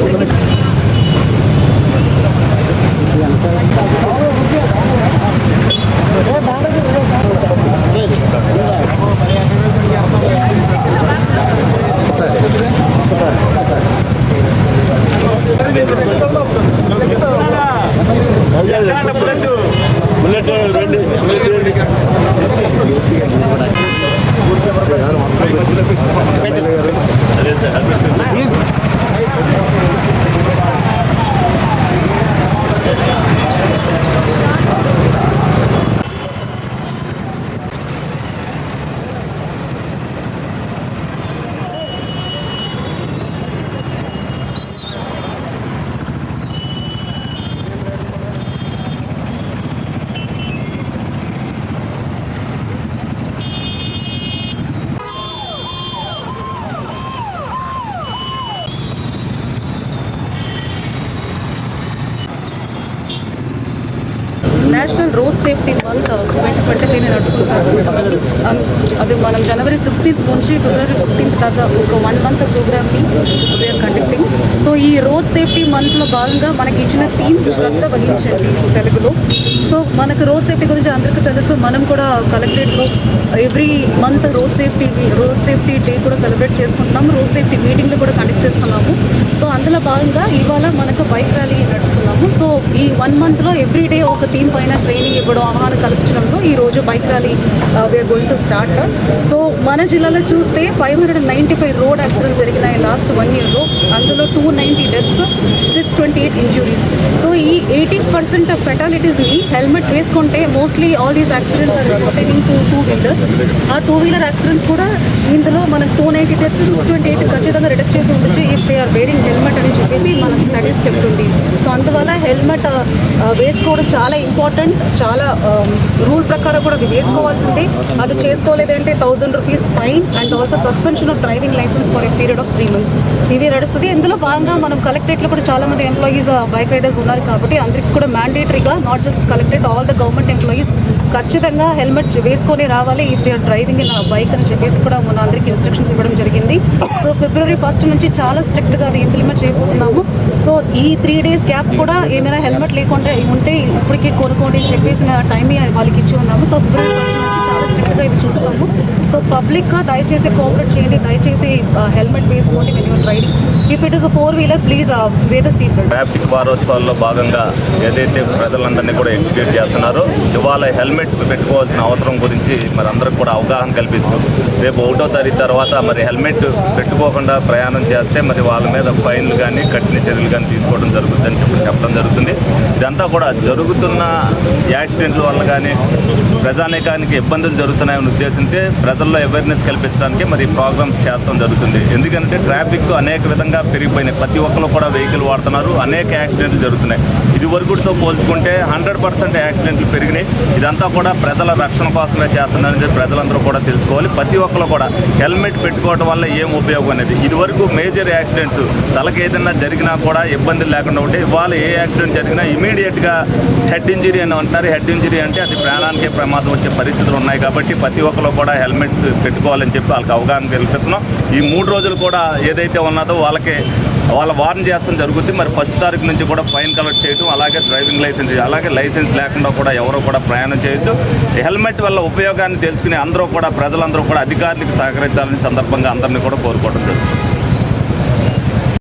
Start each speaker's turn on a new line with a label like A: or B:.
A: Gracias. Safety month twenty twenty five నడుపుకుంటారు. Um, అది మనం జనవరి sixteenth నుంచి ఫిబ్రవరి ఫిఫ్టీన్త్ దాకా ఒక వన్ మంత్ ప్రోగ్రామ్ని వీఆర్ కండక్టింగ్ సో ఈ రోడ్ సేఫ్టీ మంత్లో భాగంగా మనకి ఇచ్చిన థీమ్ శ్రద్ధ వహించండి తెలుగులో. సో మనకు రోడ్ సేఫ్టీ గురించి అందరికీ తెలుసు. మనం కూడా కలెక్టరేట్లో every month road safety road safety day కూడా సెలబ్రేట్ చేసుకుంటున్నాము. రోడ్ సేఫ్టీ మీటింగ్లు కూడా కండక్ట్ చేస్తున్నాము. సో అందులో భాగంగా ఇవాళ మనకు బైక్ ర్యాలీ నడుస్తున్నాము. సో ఈ వన్ మంత్లో ఎవ్రీ డే ఒక థీమ్ పైన ట్రైనింగ్ ఇవ్వడం అవగాహన కల్పించడంలో ఈ రోజు bike rally we're going to start so మన జిల్లాలో చూస్తే five hundred ninety five road accidents జరిగినాయి లాస్ట్ వన్ ఇయర్లో అందులో two ninety deaths six twenty eight injuries so ఈ ఎయిటీ పర్సెంట్ ఆఫ్ ఫెటాలిటీస్ని హెల్మెట్ వేసుకుంటే mostly all these accidents are reporting two wheeler ఆ టూ వీలర్ యాక్సిడెంట్స్ కూడా ఇందులో మనకు two ninety deaths six twenty eight ఖచ్చితంగా రిడక్ట్ చేసి ఉండొచ్చు. If they are wearing helmet అని చెప్పేసి మనకు స్టడీస్ చెప్తుంది. సో అందువల్ల హెల్మెట్ uh, వేసుకోవడం చాలా ఇంపార్టెంట్ చాలా um, రూల్ ప్రకారం కూడా అది వేసుకోవాల్సిందే. అది చేసుకోలేదంటే thousand rupees fine and also suspension of driving licence for a period of three months ఇవి నడుస్తుంది. ఇందులో భాగంగా మనం కలెక్టరేట్లో కూడా చాలా మంది ఎంప్లాయీస్ బైక్ రైడర్స్ ఉన్నారు కాబట్టి అందరికీ కూడా మ్యాండేటరీగా not just collectorate all the government employees ఖచ్చితంగా హెల్మెట్ వేసుకొని రావాలి. If they are driving in bike అని చెప్పేసి కూడా మన అందరికీ ఇన్స్ట్రక్షన్స్ ఇవ్వడం జరిగింది. సో ఫిబ్రవరి ఫస్ట్ నుంచి చాలా స్ట్రిక్ట్గా అది ఇంప్లిమెంట్ చేయబోతున్నాము. సో ఈ త్రీ డేస్ గ్యాప్ కూడా ఏమైనా హెల్మెట్ లేకుండా ఉంటే ఇప్పటికీ కొనుక్కోండి అని చెప్పేసిన టైం వాళ్ళకి ఇచ్చి ఉన్నాము. సో ఫిబ్రవరి ఫస్ట్ జాగ్రత్తగా ఇవి చూస్తాము సో పబ్లిక్గా దయచేసి కోఆపరేట్ చేయండి. దయచేసి హెల్మెట్ వేసుకోండి when you're riding if it is a four wheeler please wear the seat belt
B: traffic వారోత్సవాల్లో భాగంగా ఏదైతే ప్రజలందరినీ కూడా ఎడ్యుకేట్ చేస్తున్నారో ఇవాళ హెల్మెట్ పెట్టుకోవాల్సిన అవసరం గురించి మరి అందరికి కూడా అవగాహన కల్పిస్తూ రేపు ఒకటో తారీఖు తర్వాత మరి హెల్మెట్ పెట్టుకోకుండా ప్రయాణం చేస్తే మరి వాళ్ళ మీద ఫైన్లు కానీ కఠిన చర్యలు కానీ తీసుకోవడం జరుగుతుందని చెప్పి చెప్పడం జరుగుతుంది. ఇదంతా కూడా జరుగుతున్న యాక్సిడెంట్ల వల్ల కానీ ప్రజానేకానికి ఇబ్బందులు జరుగుతుంది జరుగుతున్నాయనే ఉద్దేశంతో ప్రజల్లో అవేర్నెస్ కల్పించడానికి మరి ప్రోగ్రామ్ చేస్తాం జరుగుతుంది. ఎందుకంటే ట్రాఫిక్ అనేక విధంగా పెరిగిపోయినాయి. ప్రతి ఒక్కరు కూడా వెహికల్ వాడుతున్నారు. అనేక యాక్సిడెంట్లు జరుగుతున్నాయి. ఇదివరకుతో పోల్చుకుంటే హండ్రెడ్ పర్సెంట్ యాక్సిడెంట్లు పెరిగినాయి. ఇదంతా కూడా ప్రజల రక్షణ కోసమే చేస్తున్నారని చెప్పి ప్రజలందరూ కూడా తెలుసుకోవాలి. ప్రతి ఒక్కరు కూడా హెల్మెట్ పెట్టుకోవడం వల్ల ఏం ఉపయోగం అనేది? ఇదివరకు మేజర్ యాక్సిడెంట్స్ తలకి ఏదైనా జరిగినా కూడా ఇబ్బందులు లేకుండా ఉంటే ఇవాళ ఏ యాక్సిడెంట్ జరిగినా ఇమీడియట్గా హెడ్ ఇంజరీ అని అంటారు హెడ్ ఇంజరీ అంటే అది ప్రాణానికి ప్రమాదం వచ్చే పరిస్థితులు ఉన్నాయి కాబట్టి ప్రతి ఒక్కరు కూడా హెల్మెట్ పెట్టుకోవాలని చెప్పి వాళ్ళకి అవగాహన కల్పిస్తున్నాం. ఈ మూడు రోజులు కూడా ఏదైతే ఉన్నదో వాళ్ళకి వాళ్ళ వార్న్ చేస్తాం జరుగుతుంది మరి ఫస్ట్ తారీఖు నుంచి కూడా ఫైన్ కలెక్ట్ చేయడం అలాగే డ్రైవింగ్ లైసెన్స్ అలాగే లైసెన్స్ లేకుండా కూడా ఎవరు కూడా ప్రయాణం చేయొద్దు. హెల్మెట్ వల్ల ఉపయోగాన్ని తెలుసుకుని అందరూ కూడా ప్రజలందరూ కూడా అధికారులకు సహకరించాలని సందర్భంగా అందరినీ కూడా కోరుకోవడం